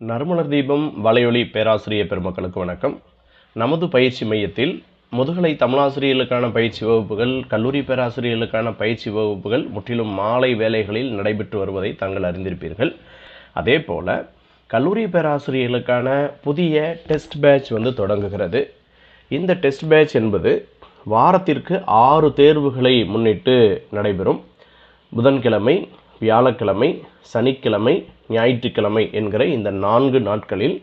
நறுமலர் தீபம் வலையொலி பேராசிரியர் பெருமக்களுக்கு வணக்கம். நமது பயிற்சி மையத்தில் முதுகலை தமிழாசிரியர்களுக்கான பயிற்சி வகுப்புகள் கல்லூரி பேராசிரியர்களுக்கான பயிற்சி வகுப்புகள் முற்றிலும் மாலை வேலைகளில் நடைபெற்று வருவதை தாங்கள் அறிந்திருப்பீர்கள். அதே போல் கல்லூரி பேராசிரியர்களுக்கான புதிய டெஸ்ட் பேட்ச் வந்து தொடங்குகிறது. இந்த டெஸ்ட் பேட்ச் என்பது வாரத்திற்கு ஆறு தேர்வுகளை முன்னிட்டு நடைபெறும். புதன்கிழமை வியாழக்கிழமை சனிக்கிழமை ஞாயிற்றுக்கிழமை என்கிற இந்த நான்கு நாட்களில்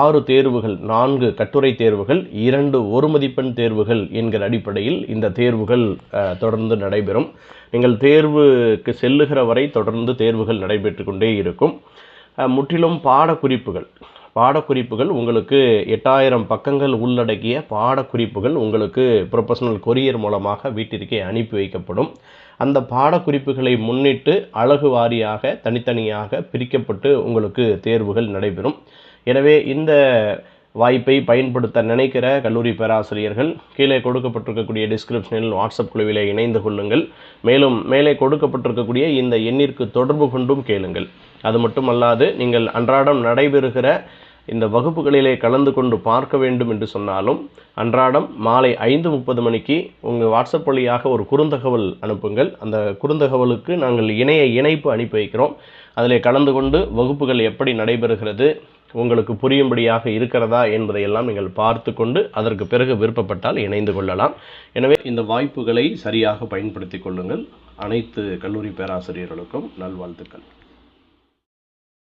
ஆறு தேர்வுகள் நான்கு கட்டுரை தேர்வுகள் இரண்டு ஒரு மதிப்பெண் தேர்வுகள் என்கிற அடிப்படையில் இந்த தேர்வுகள் தொடர்ந்து நடைபெறும். நீங்கள் தேர்வுக்கு செல்லுகிற வரை தொடர்ந்து தேர்வுகள் நடைபெற்று கொண்டே இருக்கும். முற்றிலும் பாடக்குறிப்புகள். பாடக்குறிப்புகள் உங்களுக்கு எட்டாயிரம் பக்கங்கள் உள்ளடக்கிய பாடக்குறிப்புகள் உங்களுக்கு ப்ரொஃபஷனல் கொரியர் மூலமாக வீட்டிற்கே அனுப்பி வைக்கப்படும். அந்த பாடக்குறிப்புகளை முன்னிட்டு அழகு வாரியாக தனித்தனியாக பிரிக்கப்பட்டு உங்களுக்கு தேர்வுகள் நடைபெறும். எனவே இந்த வாய்ப்பை பயன்படுத்த நினைக்கிற கல்லூரி பேராசிரியர்கள் கீழே கொடுக்கப்பட்டிருக்கக்கூடிய டிஸ்கிரிப்ஷனில் வாட்ஸ்அப் குழுவில் இணைந்து கொள்ளுங்கள். மேலும் மேலே கொடுக்கப்பட்டிருக்கக்கூடிய இந்த எண்ணிற்கு தொடர்பு கொண்டும் கேளுங்கள். அது மட்டுமல்லாது நீங்கள் அன்றாடம் நடைபெறுகிற இந்த வகுப்புகளிலே கலந்து கொண்டு பார்க்க வேண்டும் என்று சொன்னாலும் அன்றாடம் மாலை ஐந்து முப்பது மணிக்கு உங்கள் வாட்ஸ்அப் வழியாக ஒரு குறுந்தகவல் அனுப்புங்கள். அந்த குறுந்தகவலுக்கு நாங்கள் இணைய இணைப்பு அனுப்பி வைக்கிறோம். அதில் கலந்து கொண்டு வகுப்புகள் எப்படி நடைபெறுகிறது உங்களுக்கு புரியும்படியாக இருக்கிறதா என்பதையெல்லாம் நீங்கள் பார்த்து கொண்டு அதற்கு பிறகு விருப்பப்பட்டால் இணைந்து கொள்ளலாம். எனவே இந்த வாய்ப்புகளை சரியாக பயன்படுத்திக் கொள்ளுங்கள். அனைத்து கல்லூரி பேராசிரியர்களுக்கும் நல்வாழ்த்துக்கள்.